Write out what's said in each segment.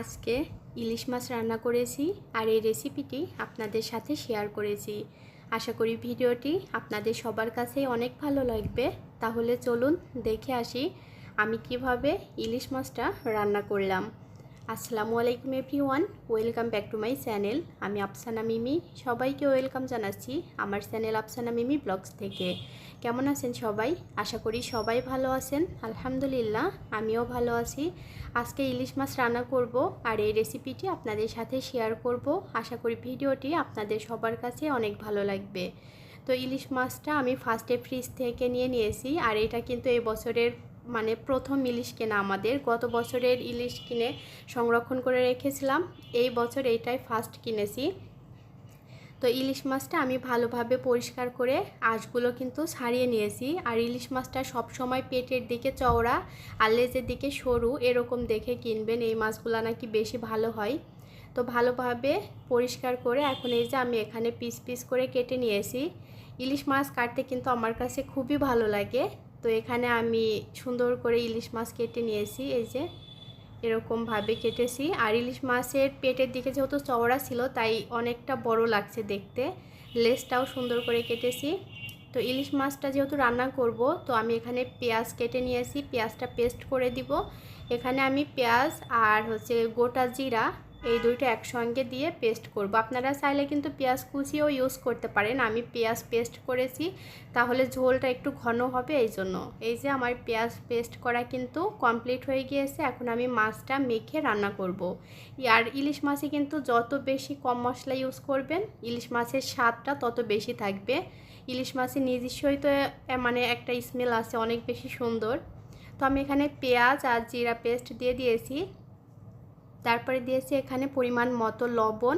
আজকে ইলিশ মাছ রান্না করেছি আর এই রেসিপিটি আপনাদের সাথে শেয়ার করেছি। আশা করি ভিডিওটি আপনাদের সবার কাছেই অনেক ভালো লাগবে। তাহলে চলুন দেখে আসি আমি কীভাবে ইলিশ মাছটা রান্না করলাম। আসসালামু আলাইকুম everyone, welcome back to my channel. আমি আফসানা মিমি। সবাইকে ওয়েলকাম জানাচ্ছি আমার চ্যানেল আফসানা মিমি ব্লগস থেকে। কেমন আছেন সবাই? আশা করি সবাই ভালো আছেন। আলহামদুলিল্লাহ, আমিও ভালো আছি। আজকে ইলিশ মাছ রান্না করব আর এই রেসিপিটি আপনাদের সাথে শেয়ার করব। আশা করি ভিডিওটি আপনাদের সবার কাছে অনেক ভালো লাগবে। তো ইলিশ মাছটা আমি ফার্স্টে ফ্রিজ থেকে নিয়ে নিয়েছি আর এটা কিন্তু এই বছরের মানে প্রথম ইলিশ কেনা আমাদের। গত বছরের ইলিশ কিনে সংরক্ষণ করে রেখেছিলাম। এই বছর এইটাই ফার্স্ট কিনেছি। তো ইলিশ মাছটা আমি ভালোভাবে পরিষ্কার করে আঁশগুলো কিন্তু ছাড়িয়ে নিয়েছি। আর ইলিশ মাছটা সব সময় পেটের দিকে চওড়া, আর লেজের দিকে সরু এরকম দেখে কিনবেন। এই মাছগুলো নাকি বেশি ভালো হয়। তো ভালোভাবে পরিষ্কার করে এখন এই যে আমি এখানে পিস পিস করে কেটে নিয়েছি। ইলিশ মাছ কাটতে কিন্তু আমার কাছে খুবই ভালো লাগে। তো এখানে আমি সুন্দর করে ইলিশ মাছ কেটে নিয়েছি, এই যে এরকমভাবে কেটেছি। আর ইলিশ মাছের পেটের দিকে যেহেতু চওড়া ছিল, তাই অনেকটা বড় লাগছে দেখতে। লেসটাও সুন্দর করে কেটেছি। তো ইলিশ মাছটা যেহেতু রান্না করব, তো আমি এখানে পেঁয়াজ কেটে নিয়েছি। পেঁয়াজটা পেস্ট করে দিব। এখানে আমি পেঁয়াজ আর হচ্ছে গোটা জিরা এই দুইটা একসঙ্গে দিয়ে পেস্ট করব। আপনারা চাইলে কিন্তু পেঁয়াজ কুচিও ইউজ করতে পারেন। আমি পেঁয়াজ পেস্ট করেছি, তাহলে ঝোলটা একটু ঘন হবে এই জন্য। এই যে আমার পেঁয়াজ পেস্ট করা কিন্তু কমপ্লিট হয়ে গিয়েছে, এখন আমি মাছটা মেখে রান্না করব। আর ইলিশ মাছে কিন্তু যত বেশি কম মশলা ইউজ করবেন, ইলিশ মাছের স্বাদটা তত বেশি থাকবে। ইলিশ মাছের নিজস্বই তো মানে একটা স্মেল আছে, অনেক বেশি সুন্দর। তো আমি এখানে পেঁয়াজ আর জিরা পেস্ট দিয়ে দিয়েছি। তারপরে দিয়েছি এখানে পরিমাণ মতো লবণ।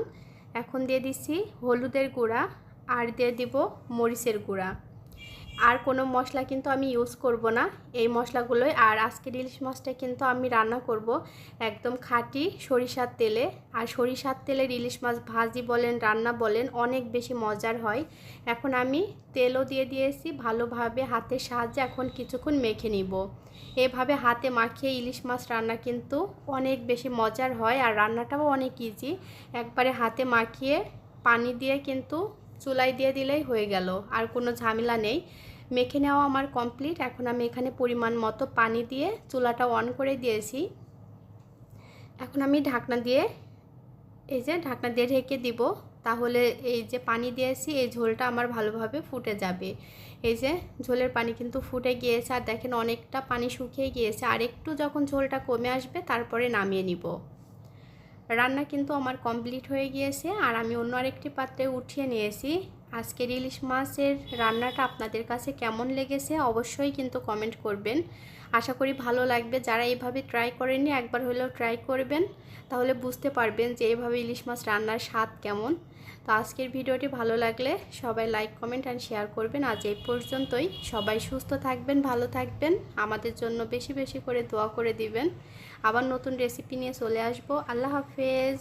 এখন দিয়ে দিছি হলুদের গুঁড়া, আর দিয়ে দিব মরিচের গুঁড়া। আর কোনো মশলা কিন্তু আমি ইউজ করব না। এই মশলাগুলোই, আর আজকের ইলিশ মাছটা কিন্তু আমি রান্না করব একদম খাঁটি সরিষার তেলে। আর সরিষার তেলের ইলিশ মাছ ভাজি বলেন, রান্না বলেন, অনেক বেশি মজার হয়। এখন আমি তেলও দিয়ে দিয়েছি, ভালোভাবে হাতের সাহায্যে এখন কিছুক্ষণ মেখে নিব। এভাবে হাতে মাখিয়ে ইলিশ মাছ রান্না কিন্তু অনেক বেশি মজার হয়, আর রান্নাটাও অনেক ইজি একবারে হাতে মাখিয়ে পানি দিয়ে কিন্তু চুলাই দিয়ে দিলেই হয়ে গেল, আর কোনো ঝামেলা নেই। মেখে নেওয়া আমার কমপ্লিট এখন আমি এখানে পরিমাণ মতো পানি দিয়ে চুলাটা অন করে দিয়েছি। এখন আমি ঢাকনা দিয়ে, এই যে ঢাকনা দিয়ে ঢেকে দিব, তাহলে এই যে পানি দিয়েছি, এই ঝোলটা আমার ভালোভাবে ফুটে যাবে। এই যে ঝোলের পানি কিন্তু ফুটে গিয়েছে, আর দেখেন অনেকটা পানি শুকিয়ে গিয়েছে, আর একটু যখন ঝোলটা কমে আসবে, তারপরে নামিয়ে নিব। রান্না কিন্তু আমার কমপ্লিট হয়ে গিয়েছে আর আমি অন্য আরেকটি পাত্রে উঠিয়ে নিয়েছি। আজকের ইলিশ মাছের রান্নাটা আপনাদের কাছে কেমন লেগেছে অবশ্যই কিন্তু কমেন্ট করবেন। আশা করি ভালো লাগবে। যারা এইভাবে ট্রাই করেননি একবার হলেও ট্রাই করবেন। তাহলে বুঝতে পারবেন যে এইভাবে ইলিশ মাছ রান্নার স্বাদ কেমন। তো আজকের ভিডিওটি ভালো লাগলে সবাই লাইক, কমেন্ট অ্যান্ড শেয়ার করবেন। আজ এই পর্যন্তই। সবাই সুস্থ থাকবেন, ভালো থাকবেন। আমাদের জন্য বেশি বেশি করে দোয়া করে দিবেন। আবার নতুন রেসিপি নিয়ে চলে আসব। আল্লাহ হাফেজ।